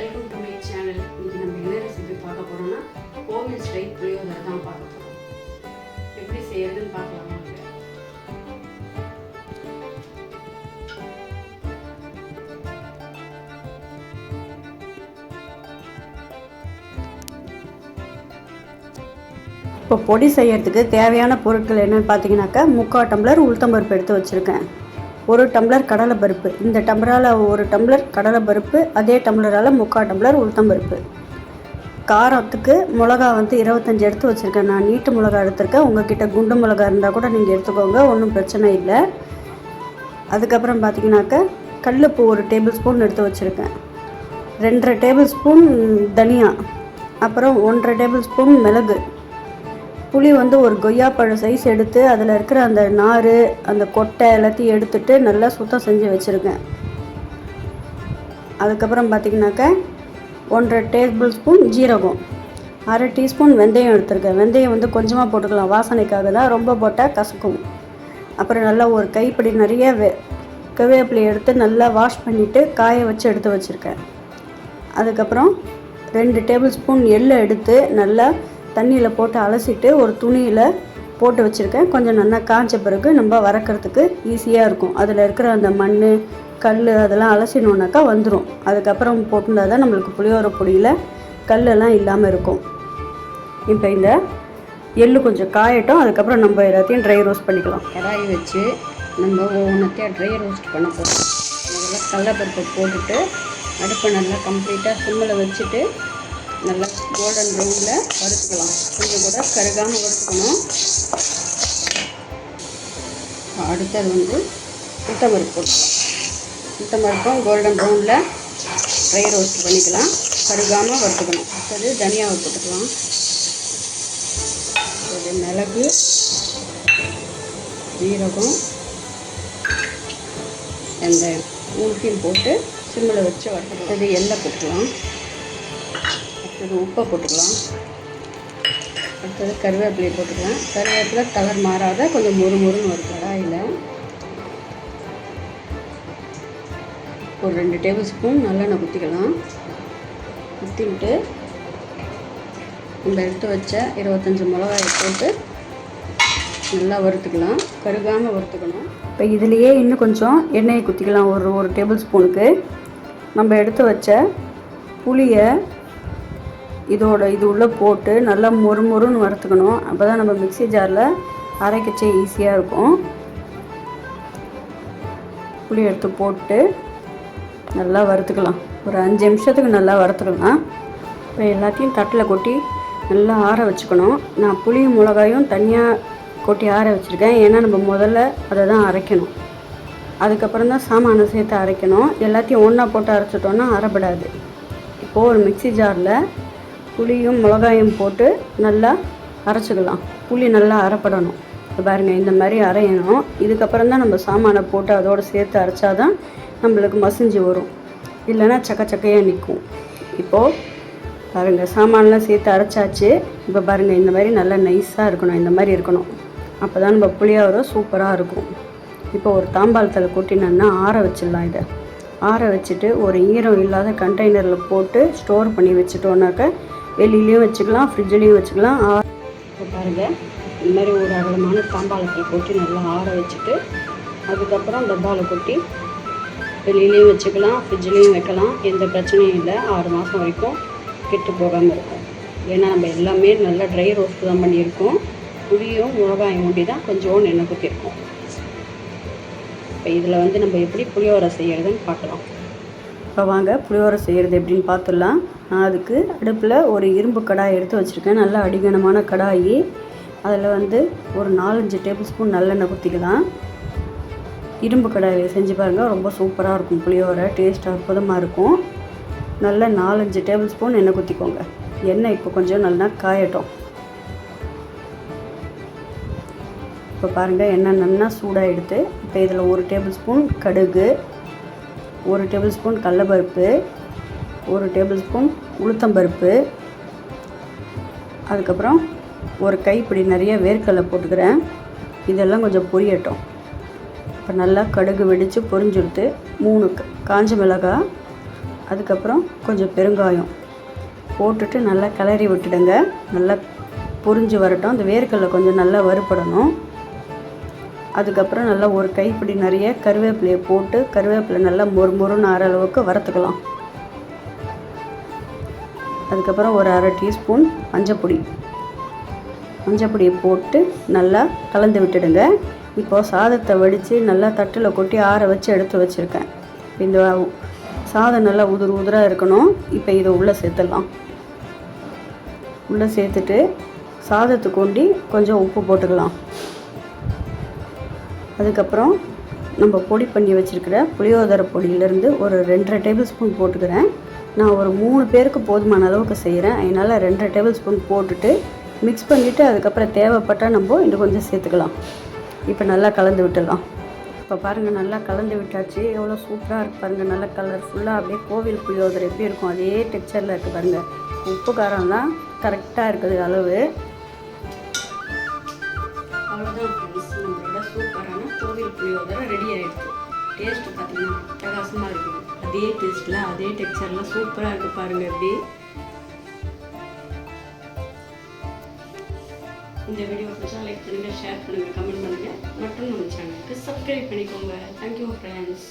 Welcome to my channel இன்னைக்கு நம்ம என்ன ரெசிபி பார்க்க போகிறோம்னா கோவில் ஸ்டைல் புளியோதரை தான் பார்க்க போகிறோம் எப்படி செய்யறதுன்னு பார்க்கலாம் இப்போ பொடி செய்யறதுக்கு தேவையான பொருட்கள் என்னென்னு பார்த்தீங்கன்னாக்கா முக்கால் டம்ளர் உளுத்தம்பருப்பு எடுத்து வச்சுருக்கேன். ஒரு டம்ளர் கடலை பருப்பு. இந்த டம்ளரால் ஒரு டம்ளர் கடலை பருப்பு அதே டம்ளரால் முக்கால் டம்ளர் உளுத்தம் பருப்பு. காரத்துக்கு மிளகா வந்து இருபத்தஞ்சி எடுத்து வச்சுருக்கேன். நான் நீட்டு மிளகா எடுத்திருக்கேன். உங்ககிட்ட குண்டு மிளகா இருந்தால் கூட நீங்கள் எடுத்துக்கோங்க. ஒன்றும் பிரச்சனை இல்லை. அதுக்கப்புறம் பார்த்தீங்கன்னாக்கா கல்லுப்பு ஒரு டேபிள் ஸ்பூன் எடுத்து வச்சுருக்கேன். ரெண்டரை டேபிள் ஸ்பூன் தனியா. அப்புறம் ஒன்றரை டேபிள் ஸ்பூன் மிளகு. புளி வந்து ஒரு கொய்யாப்பழம் சைஸ் எடுத்து அதில் இருக்கிற அந்த நார் அந்த கொட்டை எல்லாத்தையும் எடுத்துட்டு நல்லா சுத்தம் செஞ்சு வச்சுருக்கேன். அதுக்கப்புறம் பார்த்திங்கனாக்கா ஒன்றரை டேபிள் ஸ்பூன் ஜீரகம் அரை டீஸ்பூன் வெந்தயம் எடுத்திருக்கேன். வெந்தயம் வந்து கொஞ்சமாக போட்டுக்கலாம். வாசனைக்காக தான். ரொம்ப போட்டால் கசக்கும். அப்புறம் நல்லா ஒரு கைப்பிடி நிறைய வே கருவேப்பிலை எடுத்து நல்லா வாஷ் பண்ணிவிட்டு காய வச்சு எடுத்து வச்சுருக்கேன். அதுக்கப்புறம் ரெண்டு டேபிள் ஸ்பூன் எள்ளை எடுத்து நல்லா தண்ணியில் போட்டு அலசிட்டு ஒரு துணியில் போட்டு வச்சுருக்கேன். கொஞ்சம் நல்லா காய்ச்ச பிறகு நம்ம வறக்கிறதுக்கு ஈஸியாக இருக்கும். அதில் இருக்கிற அந்த மண் கல் அதெல்லாம் அலசினோன்னாக்கா வந்துடும் அதுக்கப்புறம் போட்டுருந்தா தான் நம்மளுக்கு புளியோர பொடியில் கல்லெல்லாம் இல்லாமல் இருக்கும். இப்போ இந்த எள்ளு கொஞ்சம் காயட்டும். அதுக்கப்புறம் நம்ம எல்லாத்தையும் ட்ரை ரோஸ்ட் பண்ணிக்கலாம். கடாய் வச்சு நம்ம ஒவ்வொன்றத்தையும் ட்ரை ரோஸ்ட் பண்ண போகிறோம் முதல்ல கடலைப்பருப்பை போட்டுட்டு அடுப்பை நல்லா கம்ப்ளீட்டாக சிம்மில் வச்சுட்டு நல்லா கோல்டன் ப்ரௌனில் வறுத்துக்கலாம். கொஞ்சம் கூட கருகாமல் வறுத்துக்கணும். அடுத்தது வந்து முட்டமருப்பு போட்டுக்கலாம். உளுத்தம்பருப்பும் கோல்டன் ப்ரௌனில் ட்ரை ரோஸ்ட் பண்ணிக்கலாம். கருகாமல் வறுத்துக்கணும். அடுத்தது தனியாவை போட்டுக்கலாம். அது மிளகு ஜீரகம் வெந்தயம் மூணுத்தையும் போட்டு சிம்மில் வச்சு வறுத்துக்கலாம். அடுத்தது எண்ணெய் போட்டுக்கலாம். இது உப்பை போட்டுக்கலாம். அடுத்தது கருவேப்பிலையை போட்டுக்கலாம். கருவேப்பிலை கலர் மாறாத கொஞ்சம் மொறு மொறுன்னு ஒரு கடாயில். ஒரு ரெண்டு டேபிள் ஸ்பூன் நல்லெண்ணெய் ஊற்றிக்கலாம் விட்டு நம்ம எடுத்து வச்ச இருபத்தஞ்சி மிளகாயை போட்டு நல்லா வறுத்துக்கலாம். கருகாமல் வறுத்துக்கணும். இப்போ இதுலேயே இன்னும் கொஞ்சம் எண்ணெயை குத்திக்கலாம். ஒரு ஒரு டேபிள் ஸ்பூனுக்கு நம்ம எடுத்து வச்ச புளியை இதோட இது உள்ளே போட்டு நல்லா மொறு மொறுன்னு வறுத்துக்கணும். அப்போ தான் நம்ம மிக்ஸி ஜாரில் அரைக்கச்சே ஈஸியாக இருக்கும். புளி எடுத்து போட்டு நல்லா வறுத்துக்கலாம். ஒரு அஞ்சு நிமிஷத்துக்கு நல்லா வறுத்துக்கலாம் இப்போ எல்லாத்தையும் தட்டில் கொட்டி நல்லா ஆற வச்சுக்கணும். நான் புளியும் மிளகாயும் தனியாக கொட்டி ஆற வச்சுருக்கேன். ஏன்னா நம்ம முதல்ல அதை தான் அரைக்கணும். அதுக்கப்புறம் தான் சாமானை சேர்த்து அரைக்கணும். எல்லாத்தையும் ஒன்றா போட்டு அரைச்சிட்டோன்னா அரைப்படாது. இப்போது ஒரு மிக்ஸி ஜாரில் புளியும் மிளகாயும் போட்டு நல்லா அரைச்சிக்கலாம். புளி நல்லா அரைப்படணும். இப்போ பாருங்கள் இந்த மாதிரி அரையணும். இதுக்கப்புறம் தான் நம்ம சாமானை போட்டு அதோடு சேர்த்து அரைச்சா தான் நம்மளுக்கு மசிஞ்சு வரும். இல்லைன்னா சக்க சக்கையாக நிற்கும் இப்போது பாருங்கள் சாமான்லாம் சேர்த்து அரைச்சாச்சு. இப்போ பாருங்கள் இந்த மாதிரி நல்லா நைஸாக இருக்கணும். இந்த மாதிரி இருக்கணும். அப்போ தான் நம்ம புளியோதரை சூப்பராக இருக்கும். இப்போ ஒரு தாம்பாளத்தில் கொட்டினோன்னா ஆற வச்சிடலாம் இதை. ஆற வச்சுட்டு ஒரு ஈரம் இல்லாத கண்டெய்னரில் போட்டு ஸ்டோர் பண்ணி வச்சுட்டோன்னாக்க வெளியிலையும் வச்சுக்கலாம் ஃப்ரிட்ஜ்லேயும் வச்சுக்கலாம். இப்போ பாருங்கள் இந்த மாதிரி ஒரு அகலமான தாம்பாளத்தில் போட்டு நல்லா ஆற வச்சுட்டு அதுக்கப்புறம் டப்பாவில் கொட்டி வெளியிலையும் வச்சுக்கலாம் ஃப்ரிட்ஜ்லேயும் வைக்கலாம். எந்த பிரச்சனையும் இல்லை. ஆறு மாதம் வரைக்கும் கெட்டு போகாமல் இருக்கும். ஏன்னா நம்ம எல்லாமே நல்லா ட்ரை ரோஸ்ட் தான் பண்ணியிருக்கோம். புளியும் மிளகாயும் ஒண்டி தான் கொஞ்சம் எண்ணெய் ஊற்றிருக்கோம் இப்போ இதில் வந்து நம்ம எப்படி புளியோரை செய்யறதுன்னு பார்க்கலாம். இப்போ வாங்க புளியோரை செய்கிறது எப்படின்னு பார்த்துடலாம். நான் அதுக்கு அடுப்பில் ஒரு இரும்பு கடாய் எடுத்து வச்சுருக்கேன். நல்ல அடிகனமான கடாயி அதில் வந்து ஒரு நாலஞ்சு டேபிள் ஸ்பூன் நல்லெண்ணெய் ஊற்றிக்கலாம். இரும்பு கடாயில் செஞ்சு பாருங்கள் ரொம்ப சூப்பராக இருக்கும் புளியோரை டேஸ்ட் அற்புதமாக இருக்கும். நல்ல நாலஞ்சு டேபிள் ஸ்பூன் எண்ணெய் குத்திக்கோங்க எண்ணெய் இப்போ கொஞ்சம் நல்லா காயட்டும். இப்போ பாருங்கள் எண்ணெய் நல்லா சூடாக எடுத்து இப்போ இதில் ஒரு டேபிள் ஸ்பூன் கடுகு ஒரு டேபிள் ஸ்பூன் கடலப்பருப்பு ஒரு டேபிள் ஸ்பூன் உளுத்தம்பருப்பு அதுக்கப்புறம் ஒரு கைப்பிடி நிறைய வேர்க்கடலை போட்டுக்கிறேன். இதெல்லாம் கொஞ்சம் பொரியட்டும். இப்போ நல்லா கடுகு வெடித்து பொரிஞ்சுடுத்து மூணு காஞ்ச மிளகாய் அதுக்கப்புறம் கொஞ்சம் பெருங்காயம் போட்டுட்டு நல்லா கிளறி விட்டுடுங்க. நல்லா பொரிஞ்சு வரட்டும். அந்த வேர்க்கடலை கொஞ்சம் நல்லா வறுபடணும். அதுக்கப்புறம் நல்லா ஒரு கைப்பிடி நிறைய கருவேப்பிலையை போட்டு கருவேப்பிலை நல்லா மொறு மொறுன்னு ஆற அளவுக்கு வறுத்துக்கலாம். அதுக்கப்புறம் ஒரு அரை டீஸ்பூன் மஞ்சப்பொடி. மஞ்சப்பொடியை போட்டு நல்லா கலந்து விட்டுடுங்க. இப்போது சாதத்தை வடித்து நல்லா தட்டில் கொட்டி ஆற வச்சு எடுத்து வச்சுருக்கேன். இந்த சாதம் நல்லா உதிர் உதிராக இருக்கணும். இப்போ இதை உள்ளே சேர்த்துடலாம். உள்ளே சேர்த்துட்டு சாதத்துக்கு கொண்டி கொஞ்சம் உப்பு போட்டுக்கலாம். அதுக்கப்புறம் நம்ம பொடி பண்ணி வச்சுருக்கிற புளியோதரை பொடியிலேருந்து ஒரு ரெண்டரை டேபிள் ஸ்பூன் போட்டுக்கிறேன். நான் ஒரு மூணு பேருக்கு போதுமான அளவுக்கு செய்கிறேன் அதனால் ரெண்டரை டேபிள் ஸ்பூன் போட்டுட்டு மிக்ஸ் பண்ணிவிட்டு அதுக்கப்புறம் தேவைப்பட்டால் நம்ம இன்னும் கொஞ்சம் சேர்த்துக்கலாம். இப்போ நல்லா கலந்து விட்டுடலாம். இப்போ பாருங்கள் நல்லா கலந்து விட்டாச்சு. எவ்வளோ சூப்பராக இருக்குது பாருங்கள் நல்லா கலர்ஃபுல்லாக அப்படியே கோவில் புளியோதரை எப்படி இருக்கும் அதே டெக்ஸ்சரில் இருக்குது பாருங்கள் உப்பு காரம்லாம் கரெக்டாக இருக்குது அளவு. அவ்வளோதான் சூப்பராக கோவில் புளியோதரை ரெடி ஆகிடுச்சு டேஸ்ட் பார்த்தீங்கன்னா அட்டகாசமாக இருக்குது. அதே டேஸ்ட்டில் அதே டெக்ஸ்டரில் சூப்பராக இருக்குது பாருங்கள் எப்படி. இந்த வீடியோ பிடிச்சா லைக் பண்ணுங்கள் ஷேர் பண்ணுங்கள் கமெண்ட் பண்ணுங்கள் மற்றும் நம்ம சேனலுக்கு சப்ஸ்கிரைப் பண்ணிக்கோங்க. Thank you friends